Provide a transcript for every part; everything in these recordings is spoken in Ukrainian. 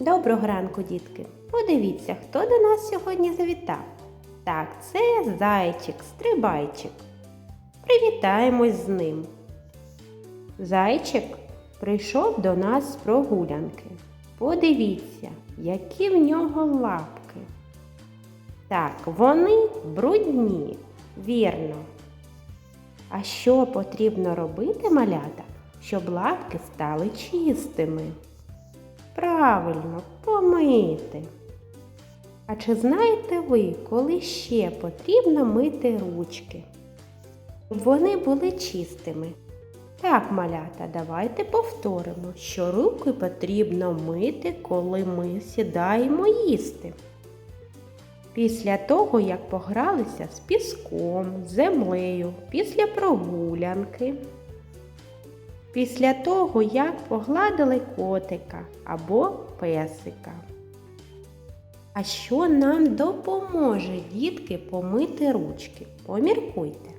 Доброго ранку, дітки! Подивіться, хто до нас сьогодні завітав. Так, це зайчик, стрибайчик. Привітаємось з ним. Зайчик прийшов до нас з прогулянки. Подивіться, які в нього лапки. Так, вони брудні, вірно. А що потрібно робити, малята, щоб лапки стали чистими? Правильно, помити. А чи знаєте ви, коли ще потрібно мити ручки? Щоб вони були чистими. Так, малята, давайте повторимо, що руки потрібно мити, коли ми сідаємо їсти. Після того, як погралися з піском, землею, після прогулянки. Після того, як погладили котика або песика. А що нам допоможе дітки помити ручки? Поміркуйте.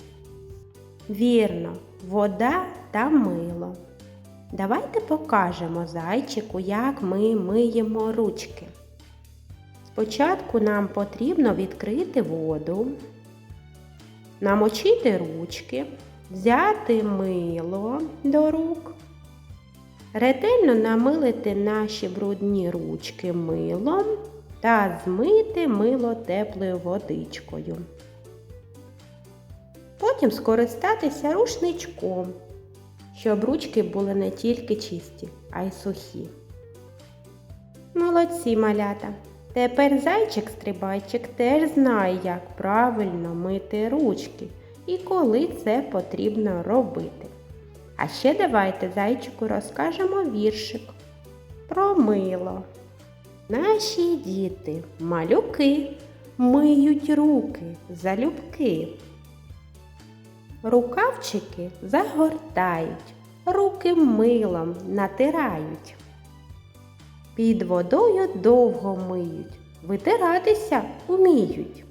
Вірно, вода та мило. Давайте покажемо зайчику, як ми миємо ручки. Спочатку нам потрібно відкрити воду, намочити ручки, взяти мило до рук, ретельно намилити наші брудні ручки милом та змити мило теплою водичкою. Потім скористатися рушничком, щоб ручки були не тільки чисті, а й сухі. Молодці малята! Тепер зайчик-стрибайчик теж знає, як правильно мити ручки і коли це потрібно робити. А ще давайте зайчику розкажемо віршик про мило. Наші діти, малюки, миють руки залюбки. Рукавчики загортають, руки милом натирають. Під водою довго миють, витиратися уміють.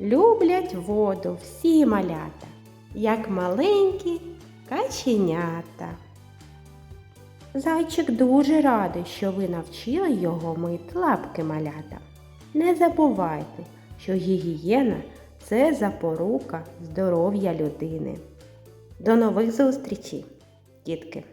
Люблять воду всі малята, як маленькі каченята. Зайчик дуже радий, що ви навчили його мити лапки малята. Не забувайте, що гігієна це запорука здоров'я людини. До нових зустрічей, дітки!